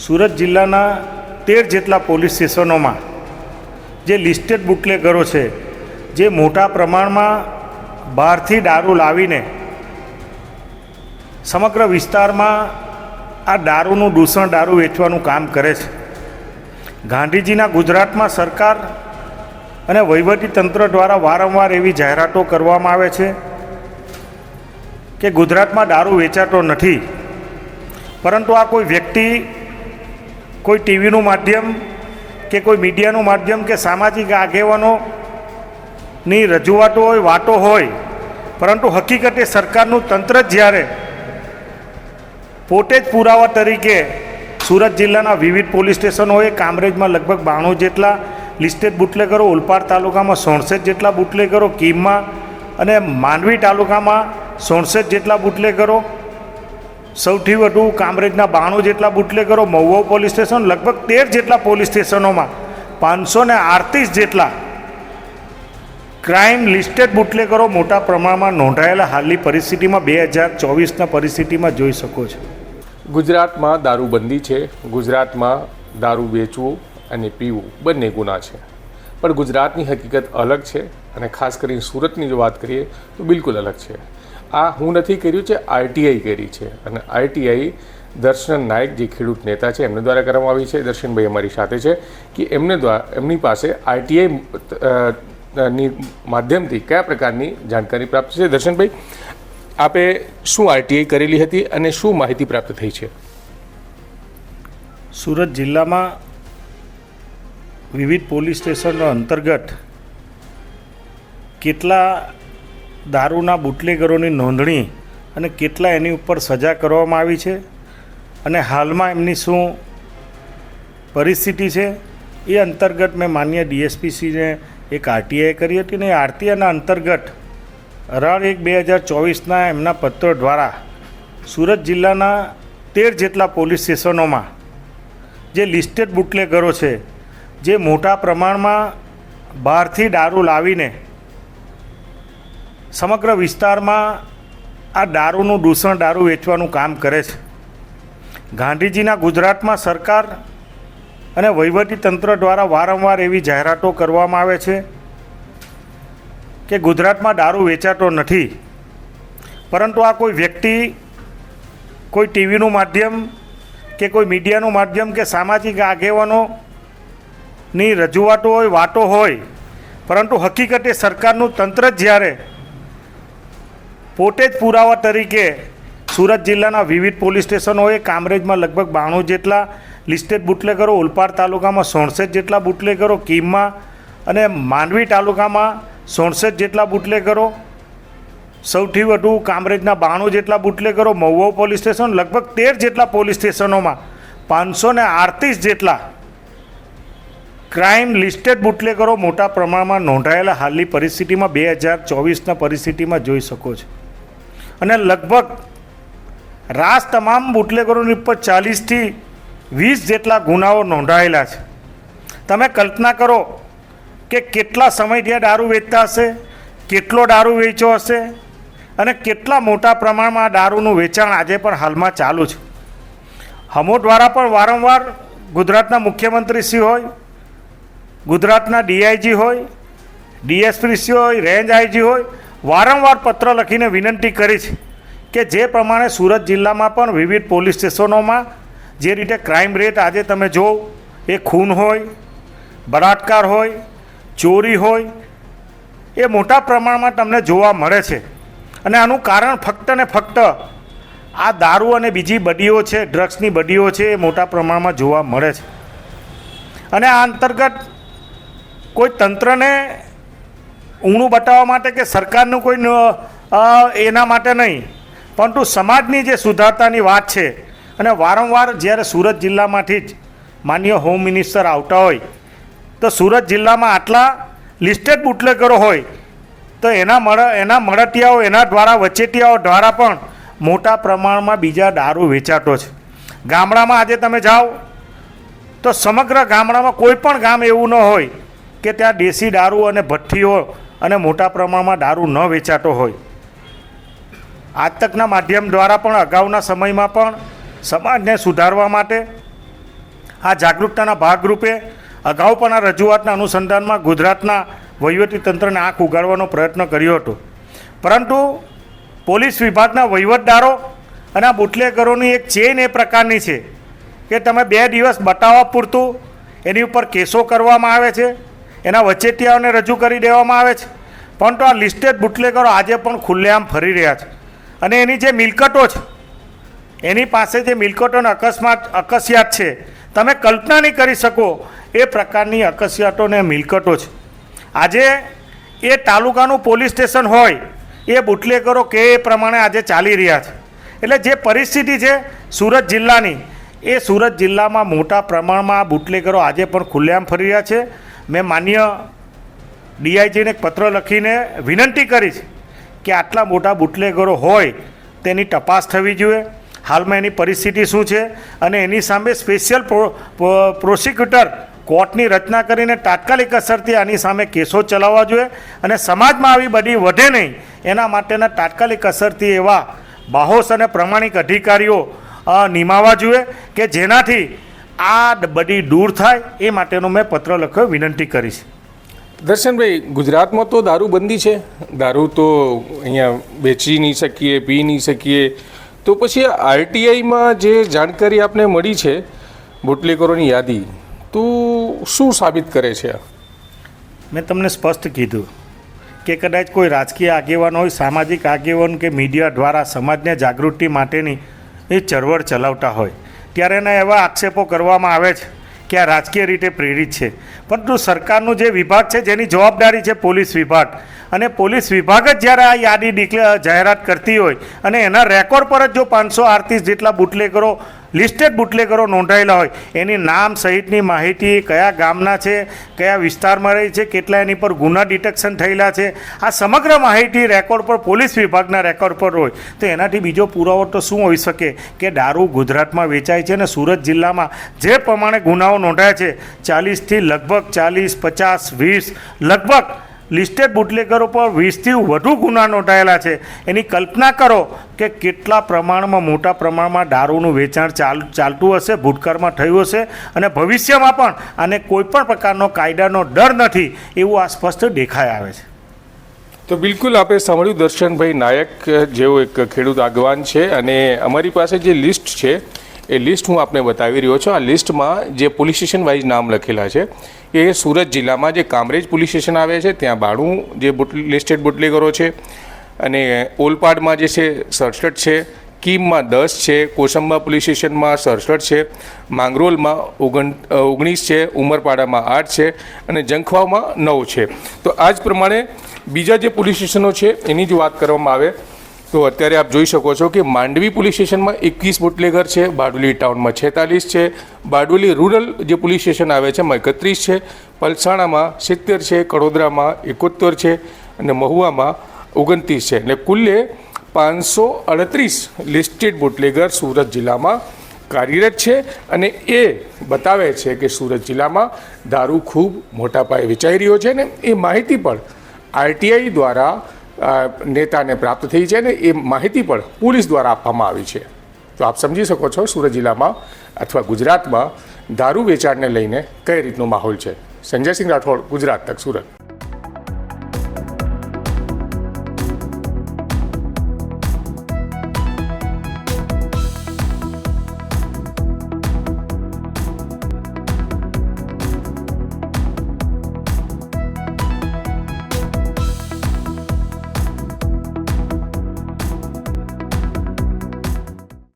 સુરત જિલ્લાના તેર જેટલા પોલીસ સ્ટેશનોમાં જે લિસ્ટેડ બુટલેગરો છે, જે મોટા પ્રમાણમાં બહારથી દારૂ લાવીને સમગ્ર વિસ્તારમાં આ દારૂનું દૂષણ, દારૂ વેચવાનું કામ કરે છે. ગાંધીજીના ગુજરાતમાં સરકાર અને તંત્ર દ્વારા વારંવાર એવી જાહેરાતો કરવામાં આવે છે કે ગુજરાતમાં દારૂ વેચાતો નથી. પરંતુ આ કોઈ વ્યક્તિ કોઈ ટીવીનું માધ્યમ કે કોઈ મીડિયાનું માધ્યમ કે સામાજિક આગેવાનોની રજૂઆતો હોય, વાતો હોય, પરંતુ હકીકતે સરકારનું તંત્ર જ જ્યારે પોતે જ પુરાવા તરીકે સુરત જિલ્લાના વિવિધ પોલીસ સ્ટેશનોએ કામરેજમાં લગભગ બાણું જેટલા લિસ્ટેડ બુટલેગરો ઓલપાડ તાલુકામાં સોણસઠ જેટલા બુટલેગરો, કીમમાં અને માંડવી તાલુકામાં સોણસઠ જેટલા બુટલેગરો સૌથી વધુ કામરેજના બાણું જેટલા બુટલેગરો મહુવા પોલીસ સ્ટેશન, લગભગ તેર જેટલા પોલીસ સ્ટેશનોમાં, પાંચસો ને આડત્રીસ જેટલા ક્રાઇમ લિસ્ટેડ બુટલેગરો મોટા પ્રમાણમાં નોંધાયેલા હાલની પરિસ્થિતિમાં બે હજાર ચોવીસના પરિસ્થિતિમાં જોઈ શકો છો. ગુજરાતમાં દારૂબંધી છે, ગુજરાતમાં દારૂ વેચવું અને પીવું બંને ગુના છે. પણ ગુજરાતની હકીકત અલગ છે અને ખાસ કરીને સુરતની જો વાત કરીએ તો બિલકુલ અલગ છે. આ હું નથી કર્યું છે, આરટીઆઈ કરી છે. અને આરટીઆઈ દર્શન નાયક જે ખેડૂત નેતા છે, એમને દ્વારા કરવામાં આવી છે. દર્શનભાઈ અમારી સાથે છે કે એમને દ્વારા એમની પાસે આરટીઆઈ ની માધ્યમથી કયા પ્રકારની જાણકારી પ્રાપ્ત છે? દર્શનભાઈ, આપે શું આરટીઆઈ કરેલી હતી અને શું માહિતી પ્રાપ્ત થઈ છે? સુરત જિલ્લામાં વિવિધ પોલીસ સ્ટેશનો અંતર્ગત કેટલા દારૂના બુટલેગરોની નોંધણી અને કેટલા એની ઉપર સજા કરવામાં આવી છે અને હાલમાં એમની શું પરિસ્થિતિ છે એ અંતર્ગત મેં માન્ય ડીએસપીસીને એક આરટીઆઈ કરી હતી ને એ આરટીઆઈના અંતર્ગત અઢાર એક બે હજાર ચોવીસના એમના પત્રો દ્વારા સુરત જિલ્લાના તેર જેટલા પોલીસ સ્ટેશનોમાં જે લિસ્ટેડ બુટલેગરો છે જે મોટા પ્રમાણમાં બહારથી દારૂ લાવીને સમગ્ર વિસ્તારમાં આ દારૂનું દૂષણ, દારૂ વેચવાનું કામ કરે છે. ગાંધીજીના ગુજરાતમાં સરકાર અને વહીવટી તંત્ર દ્વારા વારંવાર એવી જાહેરાતો કરવામાં આવે છે કે ગુજરાતમાં દારૂ વેચાતો નથી. પરંતુ આ કોઈ વ્યક્તિ, કોઈ ટીવીનું માધ્યમ કે કોઈ મીડિયાનું માધ્યમ કે સામાજિક આગેવાનોની રજૂઆતો હોય, વાતો હોય, પરંતુ હકીકતે સરકારનું તંત્ર જ જ્યારે પોતે જ પુરાવા તરીકે સુરત જિલ્લાના વિવિધ પોલીસ સ્ટેશનોએ કામરેજમાં લગભગ બાણું જેટલા લિસ્ટેડ બુટલેગરો ઓલપાડ તાલુકામાં સોણસઠ જેટલા બુટલેગરો કીમમાં અને માંડવી તાલુકામાં સોણસઠ જેટલા બુટલેગરો, સૌથી વધુ કામરેજના બાણું જેટલા બુટલેગરો, મહુવા પોલીસ સ્ટેશન લગભગ તેર જેટલા પોલીસ સ્ટેશનોમાં, પાંચસો ને આડત્રીસ જેટલા ક્રાઇમ લિસ્ટેડ બુટલેગરો મોટા પ્રમાણમાં નોંધાયેલા હાલની પરિસ્થિતિમાં બે હજાર ચોવીસના પરિસ્થિતિમાં જોઈ શકો છો. અને લગભગ રાસ તમામ બુટલેગરોની ઉપર ચાલીસથી વીસ જેટલા ગુનાઓ નોંધાયેલા છે. તમે કલ્પના કરો કે કેટલા સમય ત્યાં દારૂ વેચતા હશે, કેટલો દારૂ વેચ્યો હશે અને કેટલા મોટા પ્રમાણમાં દારૂનું વેચાણ આજે પણ હાલમાં ચાલુ છે. હમો દ્વારા પણ વારંવાર ગુજરાતના મુખ્યમંત્રીશ્રી હોય, ગુજરાતના ડીઆઈજી હોય ડીએસપીસી હોય, રેન્જ આઈજી હોય વારંવાર પત્ર લખીને વિનંતી કરી છે કે જે પ્રમાણે સુરત જિલ્લામાં પણ વિવિધ પોલીસ સ્ટેશનોમાં જે રીતે ક્રાઇમ રેટ આજે તમે જો એ ખૂન હોય, બળાત્કાર હોય, ચોરી હોય, એ મોટા પ્રમાણમાં તમને જોવા મળે છે. અને આનું કારણ ફક્ત ને ફક્ત આ દારૂ અને બીજી બડીઓ છે, ડ્રગ્સની બડીઓ છે, એ મોટા પ્રમાણમાં જોવા મળે છે. અને આ અંતર્ગત કોઈ તંત્રને ઊણું બતાવવા માટે કે સરકારનું કોઈ એના માટે નહીં. પરંતુ સમાજની જે સુધારતાની વાત છે, અને વારંવાર જ્યારે સુરત જિલ્લામાંથી જ માન્ય હોમ મિનિસ્ટર આવતા હોય, તો સુરત જિલ્લામાં આટલા લિસ્ટેડ બુટલેગરો હોય, તો એના મળ, એના મળતિયાઓ એના દ્વારા વચેટિયાઓ દ્વારા પણ મોટા પ્રમાણમાં બીજા દારૂ વેચાતો છે. ગામડામાં આજે તમે જાઓ, તો સમગ્ર ગામડામાં કોઈ પણ ગામ એવું ન હોય કે ત્યાં દેશી દારૂ અને ભઠ્ઠીઓ અને મોટા પ્રમાણમાં દારૂ ન વેચાતો હોય. આજ માધ્યમ દ્વારા પણ અગાઉના સમયમાં પણ સમાજને સુધારવા માટે આ જાગૃતતાના ભાગરૂપે અગાઉ પણ આ રજૂઆતના અનુસંધાનમાં ગુજરાતના વહીવટીતંત્રને આંખ ઉગાડવાનો પ્રયત્ન કર્યો હતો. પરંતુ પોલીસ વિભાગના વહીવટદારો અને આ બુટલેગરોની એક ચેઇન એ પ્રકારની છે કે તમે બે દિવસ બતાવવા પૂરતું એની ઉપર કેસો કરવામાં આવે છે. એના વચેટિયાઓને રજૂ કરી દેવામાં આવે છે. પરંતુ આ લિસ્ટેડ બુટલેગરો આજે પણ ખુલ્લેઆમ ફરી રહ્યા છે. અને એની જે મિલકતો છે, એની પાસે જે મિલકતોને અકસ્માત, અકસ્યાત છે, તમે કલ્પના નહીં કરી શકો એ પ્રકારની અકસ્યાતો ને મિલકતો છે. આજે એ તાલુકાનું પોલીસ સ્ટેશન હોય, એ બુટલેગરો કે એ પ્રમાણે આજે ચાલી રહ્યા છે. એટલે જે પરિસ્થિતિ છે સુરત જિલ્લાની, એ સુરત જિલ્લામાં મોટા પ્રમાણમાં બુટલેગરો આજે પણ ખુલ્લેઆમ ફરી રહ્યા છે. મેં માન્ય ડીઆઈજીને પત્ર લખીને વિનંતી કરી છે કે આટલા મોટા બુટલેગરો હોય તેની તપાસ થવી જોઈએ. હાલમાં એની પરિસ્થિતિ શું છે? અને એની સામે સ્પેશિયલ પ્રોસિક્યુટર કોર્ટની રચના કરીને તાત્કાલિક અસરથી આની સામે કેસો ચલાવવા જોઈએ અને સમાજમાં આવી બધી વધે નહીં એના માટેના તાત્કાલિક અસરથી એવા બાહોશ અને પ્રમાણિક અધિકારીઓ નિમાવા જોઈએ કે જેનાથી આ બધી દૂર થાય એ માટેનો મેં પત્ર લખ્યો વિનંતી કરીશ. દર્શનભાઈ ગુજરાતમાં તો દારૂબંધી છે. દારૂ તો અહીંયા વેચી નહીં શકીએ પી નહીં શકીએ. તો પછી આરટીઆઈમાં જે જાણકારી આપને મળી છે બુટલેકરોની યાદી તો શું સાબિત કરે છે મેં તમને સ્પષ્ટ કીધું કે કદાચ કોઈ રાજકીય આગેવાન હોય સામાજિક આગેવાન કે મીડિયા દ્વારા સમાજને જાગૃતિ માટેની એ ચળવળ ચલાવતા હોય. ત્યારે એના એવા આક્ષેપો કરવામાં આવે છે કે આ રાજકીય રીતે પ્રેરિત છે. પરંતુ સરકારનું જે વિભાગ છે, જેની જવાબદારી છે પોલીસ વિભાગ. અને પોલીસ વિભાગ જ જ્યારે આ યાદી જાહેરાત કરતી હોય અને એના રેકોર્ડ પર જ જો પાંચસો આડત્રીસ જેટલા બુટલેગરો લિસ્ટેડ બુટલેગરો નોંધાયેલા હોય. એની નામ સહિતની માહિતી કયા ગામના છે, કયા વિસ્તારમાં રહે છે, કેટલા એની પર ગુના ડિટેક્શન થયેલા છે, આ સમગ્ર માહિતી રેકોર્ડ પર પોલીસ વિભાગના રેકોર્ડ પર હોય. તો એનાથી બીજો પુરાવો તો શું હોઈ શકે? કે દારૂ ગુજરાતમાં વેચાય છે અને સુરત જિલ્લામાં જે પ્રમાણે ગુનાઓ નોંધાયા છે, ચાલીસથી લગભગ ચાલીસ, પચાસ, વીસ, લગભગ લિસ્ટેડ બુટલેગરો પર વીસથી વધુ ગુના નોંધાયેલા છે. એની કલ્પના કરો કે કેટલા પ્રમાણમાં મોટા પ્રમાણમાં દારૂનું વેચાણ ચાલ, ચાલતું હશે, ભૂતકાળમાં થયું હશે અને ભવિષ્યમાં પણ આને કોઈપણ પ્રકારનો કાયદાનો ડર નથી એવું આ સ્પષ્ટ દેખાઈ આવે છે. તો બિલકુલ આપણે સાંભળ્યું દર્શનભાઈ નાયક જેવો એક ખેડૂત આગવાન છે અને અમારી પાસે જે લિસ્ટ છે એ લિસ્ટ હું આપને બતાવી રહ્યો છું. આ લિસ્ટમાં જે પોલીસ સ્ટેશન વાઇઝ નામ લખેલા છે, એ સુરત જિલ્લામાં જે કામરેજ પોલીસ સ્ટેશન આવે છે, ત્યાં બાણું જે બુટ લિસ્ટેડ બુટલેગરો છે અને ઓલપાડમાં જે છે, સડસઠ છે, કીમમાં દસ છે, કોસંબા પોલીસ સ્ટેશનમાં સડસઠ છે, માંગરોલમાં ઓગણ ઓગણીસ છે, ઉમરપાડામાં આઠ છે અને જંખવામાં નવ છે. તો આ જ પ્રમાણે બીજા જે પોલીસ સ્ટેશનો છે, એની જ વાત કરવામાં આવે. તો અત્યારે આપ જોઈ શકો છો કે માંડવી પોલીસ સ્ટેશનમાં એકવીસ બુટલેગર છે, બારડોલી ટાઉનમાં છેતાલીસ છે, બારડોલી રૂરલ જે પોલીસ સ્ટેશન આવે છે, એમાં એકત્રીસ છે, પલસાણામાં સિત્તેર છે, કડોદરામાં એકોતેર છે અને મહુવામાં ઓગણત્રીસ છે. એટલે કુલ્લે પાંચસો અડત્રીસ લિસ્ટેડ બુટલેગર સુરત જિલ્લામાં કાર્યરત છે અને એ બતાવે છે કે સુરત જિલ્લામાં દારૂ ખૂબ મોટા પાયે વેચાઈ રહ્યો છે ને એ માહિતી પણ આરટીઆઈ દ્વારા નેતાને પ્રાપ્ત થઈ છે ને એ માહિતી પણ પોલીસ દ્વારા આપવામાં આવી છે. તો આપ સમજી શકો છો સુરત જિલ્લામાં અથવા ગુજરાતમાં દારૂ વેચાણને લઈને કઈ રીતનો માહોલ છે. સંજયસિંહ રાઠોડ, ગુજરાત તક, સુરત.